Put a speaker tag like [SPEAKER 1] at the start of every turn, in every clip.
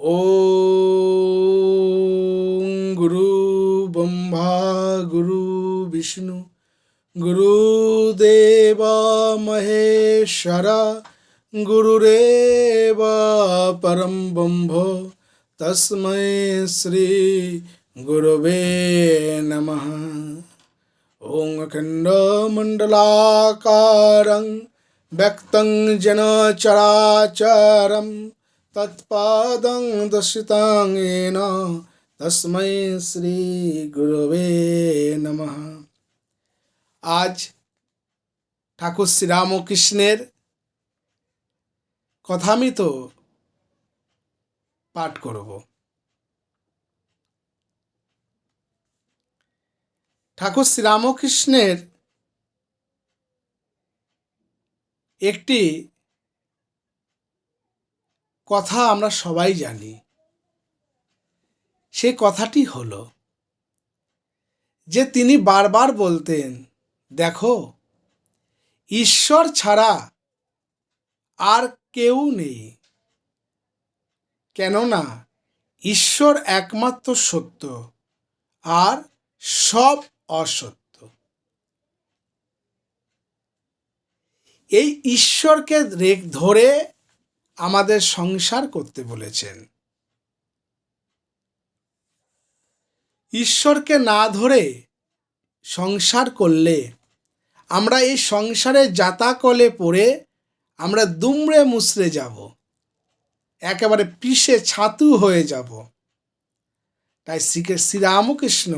[SPEAKER 1] ॐ गुरु ब्रह्मा गुरु विष्णु गुरुदेव महेश्वर गुरुरेव परं ब्रह्म तस्मै श्री गुरवे नमः ॐ अखण्डमण्डलाकारं व्यक्तं जन তৎপাদং দর্শিতাং এন তস্মৈ শ্রী গুরবে নম আজ ঠাকুর শ্রীরামকৃষ্ণের কথামিত পাঠ করব ঠাকুর শ্রীরামকৃষ্ণের একটি কথা আমরা সবাই জানি। সে কথাটি হলো, যে তিনি বারবার বলতেন, দেখো, ঈশ্বর ছাড়া আর কেউ নেই। কেননা, ঈশ্বর একমাত্র সত্য আর সব অসত্য। এই ঈশ্বরকে ধরে আমাদের সংসার করতে বলেছেন। ঈশ্বরকে না ধরে সংসার করলে, আমরা এই সংসারে জাতাকলে পড়ে আমরা দুমড়ে মুচড়ে যাব, একেবারে পিষে ছাতু হয়ে যাব। তাই শ্রী শ্রীরামকৃষ্ণ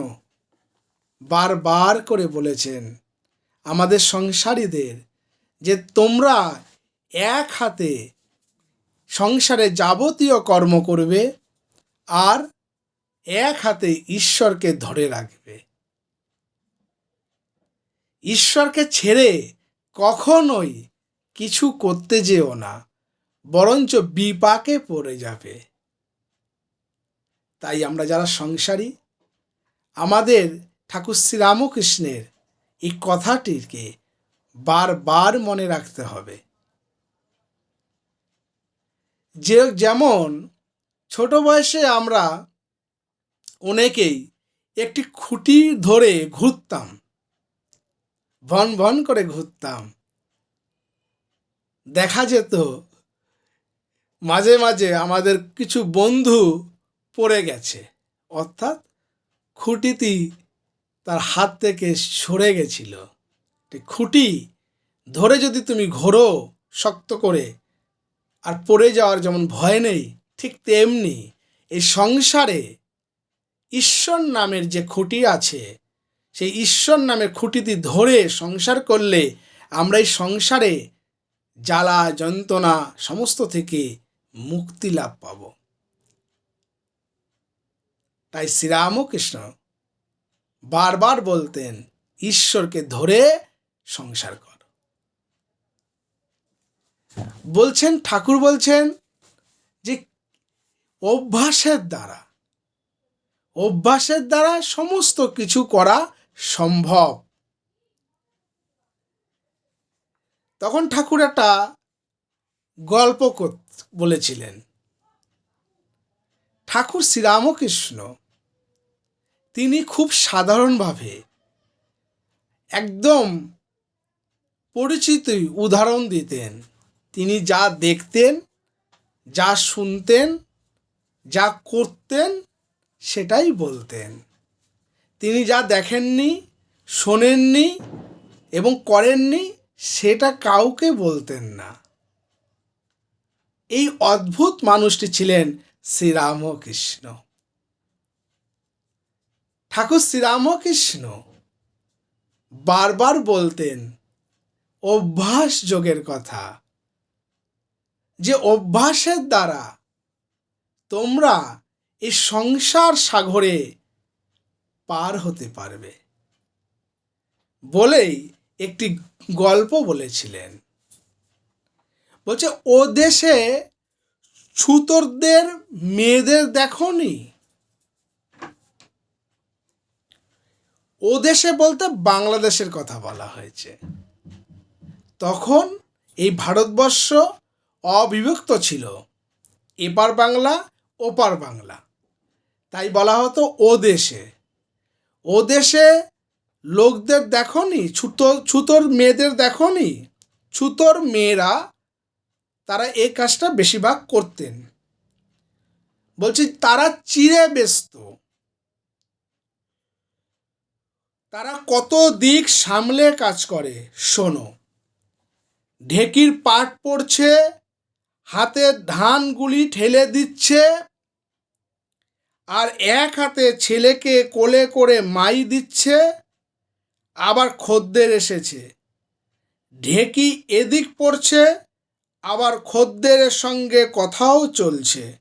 [SPEAKER 1] বারবার করে বলেছেন, আমাদের সংসারীদের যে তোমরা এক হাতে সংসারে যাবতীয় কর্ম করবে আর এক হাতে ঈশ্বরকে ধরে রাখবে। ঈশ্বরকে ছেড়ে কখনোই কিছু করতে যেও না, বরঞ্চ বিপাকে পড়ে যাবে। তাই আমরা যারা সংসারী, আমাদের ঠাকুর শ্রীরামকৃষ্ণের এই কথাটিকে বারবার মনে রাখতে হবে। যে যেমন ছোট বয়সে আমরা অনেকেই একটি খুঁটি ধরে ঘুরতাম, ভন ভন করে ঘুরতাম। দেখা যেত, মাঝে মাঝে আমাদের কিছু বন্ধু পড়ে গেছে, অর্থাৎ খুঁটিটি তার হাত থেকে সরে গেছিল। খুঁটি ধরে যদি তুমি ঘোরো, শক্ত করে আর পড়ে যাওয়ার যেমন ভয় নেই, ঠিক তেমনি এই সংসারে ঈশ্বর নামের যে খুঁটি আছে, সেই ঈশ্বর নামের খুঁটিটি ধরে সংসার করলে আমরা এই সংসারে জ্বালা, যন্ত্রণা সমস্ত থেকে মুক্তি লাভ পাব। তাই শ্রীরামকৃষ্ণ বারবার বলতেন, ঈশ্বরকে ধরে সংসার কর। বলছেন, ঠাকুর বলছেন যে অভ্যাসের দ্বারা অভ্যাসের দ্বারা সমস্ত কিছু করা সম্ভব। তখন ঠাকুর একটা গল্প বলেছিলেন। ঠাকুর শ্রীরামকৃষ্ণ, তিনি খুব সাধারণভাবে একদম পরিচিত উদাহরণ দিতেন। তিনি যা দেখতেন, যা শুনতেন, যা করতেন, সেটাই বলতেন। তিনি যা দেখেননি, শোনেননি এবং করেননি, সেটা কাউকে বলতেন না। এই অদ্ভুত মানুষটি ছিলেন শ্রীরামকৃষ্ণ। ঠাকুর শ্রীরামকৃষ্ণ বারবার বলতেন, অভ্যাস যোগের কথা যে অভ্যাসের দ্বারা তোমরা এই সংসার সাগরে পার হতে পারবে বলেই একটি গল্প বলেছিলেন। বলছে, ও দেশে ছুতরদের, মেয়েদের দেখনি? ও দেশে বলতে বাংলাদেশের কথা বলা হয়েছে। তখন এই ভারতবর্ষ অবিভক্ত ছিল। এপার বাংলা, ওপার বাংলা। তাই বলা হতো ও দেশে। ও দেশে লোকদের দেখনি, ছুতো, ছুতোর মেয়েদের দেখনি। ছুতোর মেয়েরা, তারা এই কাজটা বেশিরভাগ করতেন। বলছি, তারা চিরে ব্যস্ত। তারা কত দিক সামলে কাজ করে, শোনো। ঢেকির পাট পড়ছে হাতে ধানগুলি ঠেলে দিচ্ছে আর এক হাতে ছেলেকে কোলে করে মাই দিচ্ছে, আবার খদ্দের এসেছে। ঢেকি এদিক পড়ছে, আবার খদ্দের সঙ্গে কথাও চলছে।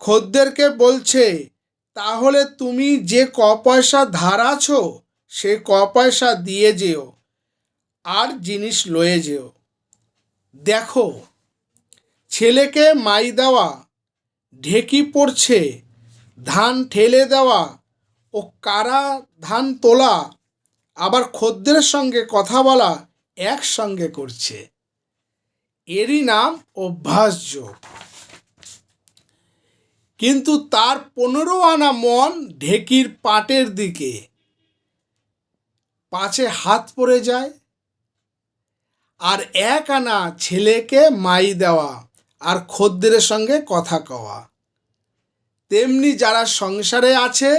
[SPEAKER 1] খদ্দেরকে বলছে, তাহলে তুমি যে ক পয়সা ধার আছো, সে ক পয়সা দিয়ে যেও, আর জিনিস লয়ে যেও। দেখো ছেলেকে মাই দেওয়া, ঢেকি পড়ছে, ধান ঠেলে দেওয়া ও কারা ধান তোলা, আবার খদ্দের সঙ্গে কথা বলা একসঙ্গে করছে। এরই নাম অভ্যাসযোগ কিন্তু তার পনেরো আনা মন ঢেকির পাটের দিকে। পাছে হাত পড়ে যায়। আর এক আনা ছেলেকে মাই দেওয়া আর খদ্দের সঙ্গে কথা কওয়া। তেমনি যারা সংসারে আছে,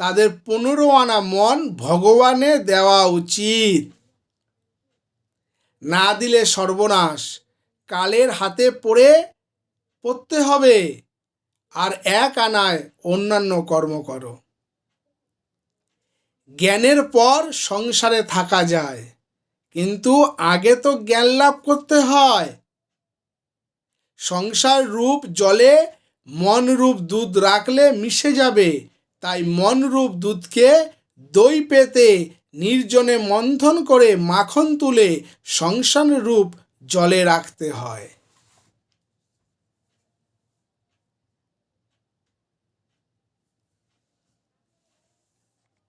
[SPEAKER 1] তাদের পনেরো আনা মন ভগবানে দেওয়া উচিত। না দিলে সর্বনাশ, কালের হাতে পড়ে পড়তে হবে, আর এক আনায় অন্যান্য কর্ম করো। জ্ঞানের পর সংসারে থাকা যায়, কিন্তু আগে তো জ্ঞান লাভ করতে হয়। সংসার রূপ জলে মনরূপ দুধ রাখলে মিশে যাবে। তাই মনরূপ দুধকে দই পেতে, নির্জনে মন্থন করে মাখন তুলে সংসার রূপ জলে রাখতে হয়।